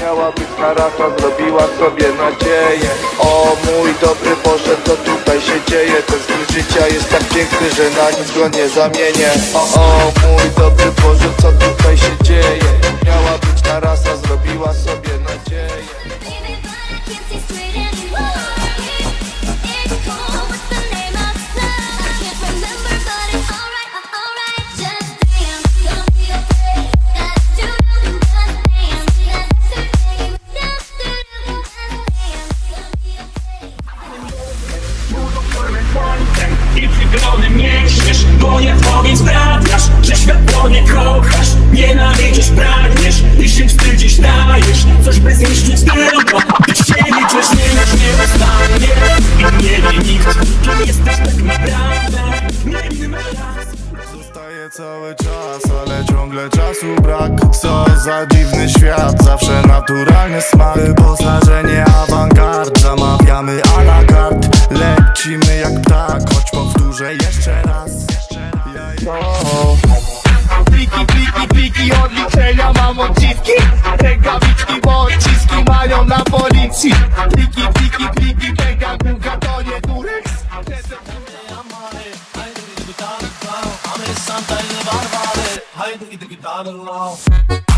Miała być tarasa, zrobiła sobie nadzieję O mój dobry Boże, co tutaj się dzieje? Ten styl życia jest tak piękny, że na nic go nie zamienię O, o mój dobry Boże, co tutaj się dzieje? Miała być tarasa, zrobiła wyglony mięśniesz, bo nie powiedz sprawiasz Że świat nie kochasz, nienawidzisz, pragniesz I się wstydzisz, dajesz, coś by zniszczyć tylko Być się liczysz, nie już nie zostanie I nie wie nikt, kim jesteś tak naprawdę. Raz Zostaje cały czas, ale ciągle czasu brak. Co za dziwny świat, zawsze naturalny smak. Wyposażenie awangard, zamawiamy a la carte. Lecimy jak ptak, choć powtórzę jeszcze raz. Pliki, pliki, pliki odliczenia mam odciski. Rękawiczki, bo odciski mają na policji. Pliki, pliki, pliki, pęka bułka to nie durex. Haydi gidip gitarı al